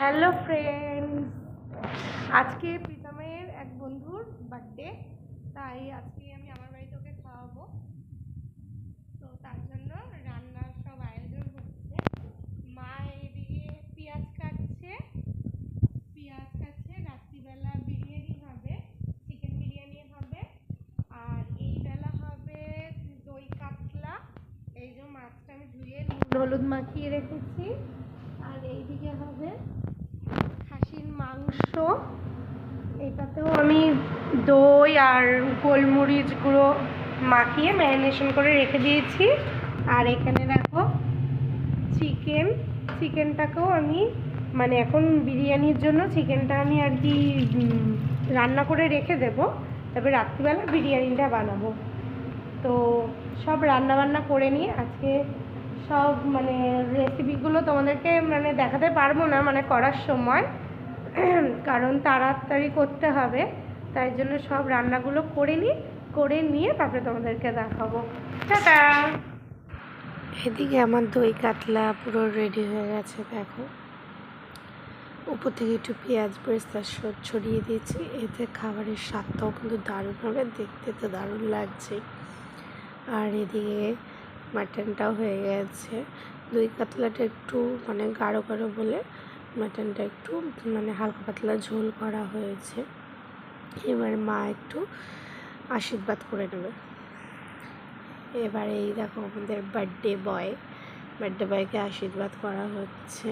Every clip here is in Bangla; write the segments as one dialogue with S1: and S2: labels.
S1: হ্যালো ফ্রেন্ডস আজকে প্রীতমের এক বন্ধুর বার্থডে তাই আজকে আমি আমার বাড়িতে ওকে খাওয়াবো। তো তার জন্য রান্নার সব আয়োজন হচ্ছে। মা এদিকে পেঁয়াজ কাটছে। পেঁয়াজ কাটছে, রাত্রিবেলা বিরিয়ানি হবে চিকেন বিরিয়ানি হবে, আর এই বেলা হবে দই কাতলা। এই যে মাছটা আমি ধুয়ে হলুদ মাখিয়ে রেখেছি আর এইদিকে হবে খাসির মাংস এটাতেও আমি দই আর গোলমরিচ গুঁড়ো মাখিয়ে ম্যারিনেশন করে রেখে দিয়েছি। আর এখানে রাখো চিকেন, চিকেনটাকেও আমি মানে এখন বিরিয়ানির জন্য চিকেনটা আমি আর কি রান্না করে রেখে দেবো। তবে রাত্রিবেলা বিরিয়ানিটা বানাবো। তো সব রান্না বান্না করে নিয়ে আজকে সব মানে রেসিপিগুলো তোমাদেরকে মানে দেখাতে পারব না মানে করার সময়। কারণ তাড়াতাড়ি করতে হবে, তাই জন্য সব রান্নাগুলো করে নিই করে নিয়ে তারপরে তোমাদেরকে দেখাবো। টাটা! এদিকে আমার দই কাতলা পুরো রেডি হয়ে গেছে, দেখো। উপর থেকে একটু পেঁয়াজ বেরেস্তা ছড়িয়ে দিয়েছি, এতে খাবারের স্বাদটাও কিন্তু দারুণ হবে, দেখতে তো দারুণ লাগছে। আর এদিকে মাটনটাও হয়ে গেছে। দই কাতলাটা একটু মানে গাঢ় গাঢ় বলে মাটনটা একটু মানে হালকা পাতলা ঝোল করা হয়েছে। এবার মা একটু আশীর্বাদ করে নেবে। এবার এই দেখো আমাদের বার্থডে বয় বার্থডে বয়কে আশীর্বাদ করা হচ্ছে।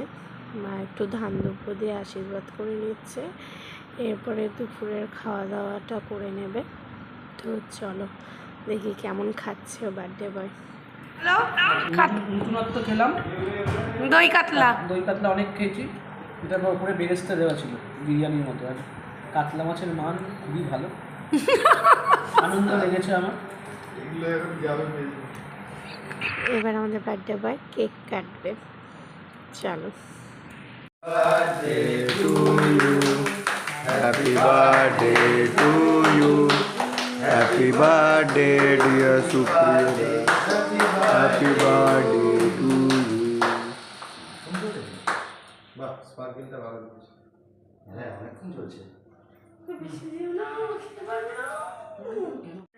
S1: মা একটু ধান দুপুর দিয়ে আশীর্বাদ করে নিচ্ছে। এরপরে দুপুরের খাওয়া দাওয়াটা করে নেবে। তো চলো দেখি কেমন খাচ্ছে ও বার্থডে বয়
S2: নতুনত্ব খেলাম
S1: দই কাতলা।
S2: দই কাতলা অনেক খেয়েছি। এটার উপরে বেরেস্তা দেওয়া ছিল বিরিয়ানির মতো। আর কাতলা মাছের মান খুবই ভালো। আনন্দ লেগেছে আমার।
S1: এবার আমাদের বার্থডে বয় কেক কাটবে। চলো।
S3: Happy birthday to you. Happy birthday, dear Supriya. Happy birthday. হ্যাঁ অনেকক্ষণ চলছে।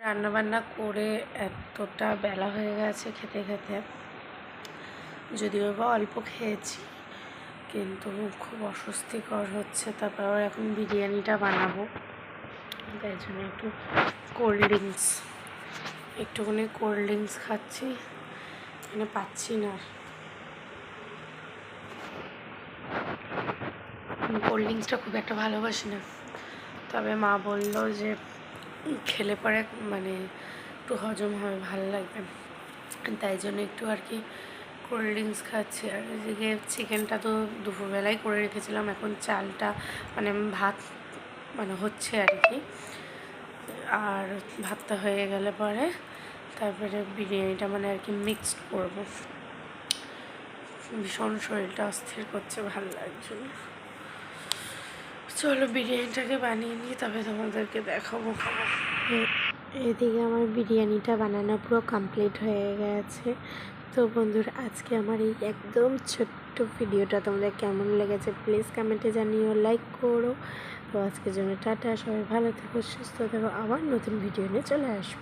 S1: রান্না বান্না করে এতটা বেলা হয়ে গেছে খেতে খেতে। যদিও বা অল্প খেয়েছি কিন্তু খুব অস্বস্তিকর হচ্ছে। তারপর আবার এখন বিরিয়ানিটা বানাবো। তাই জন্য একটু কোল্ড ড্রিঙ্কস একটুখানি কোল্ড ড্রিঙ্কস খাচ্ছি। মানে পাচ্ছি না কোল্ড ড্রিঙ্কসটা খুব একটা ভালোবাসি না। তবে মা বলল যে, খেলে পরে মানে একটু হজম হবে, ভালো লাগবে। তাই জন্য একটু আর কি কোল্ড ড্রিঙ্কস খাচ্ছি। আর এদিকে চিকেনটা তো দুপুরবেলায় করে রেখেছিলাম, এখন চালটা মানে ভাত মানে হচ্ছে আর কি। আর ভাতটা হয়ে গেলে পরে তারপরে বিরিয়ানিটা মানে আর কি মিক্সড করব। ভীষণ শরীরটা অস্থির করছে, ভালো লাগছে চলো বিরিয়ানিটাকে বানিয়ে নিই তবে তোমাদেরকে দেখাবো। এদিকে আমার বিরিয়ানিটা বানানো পুরো কমপ্লিট হয়ে গেছে। তো বন্ধুরা, আজকে আমার এই একদম ছোট্ট ভিডিওটা তোমাদের কেমন লেগেছে প্লিজ কমেন্টে জানিও লাইক করো। তো আজকের জন্য টাটা, সবাই ভালো থেকো, সুস্থ থাকো, আবার নতুন ভিডিও নিয়ে চলে আসব।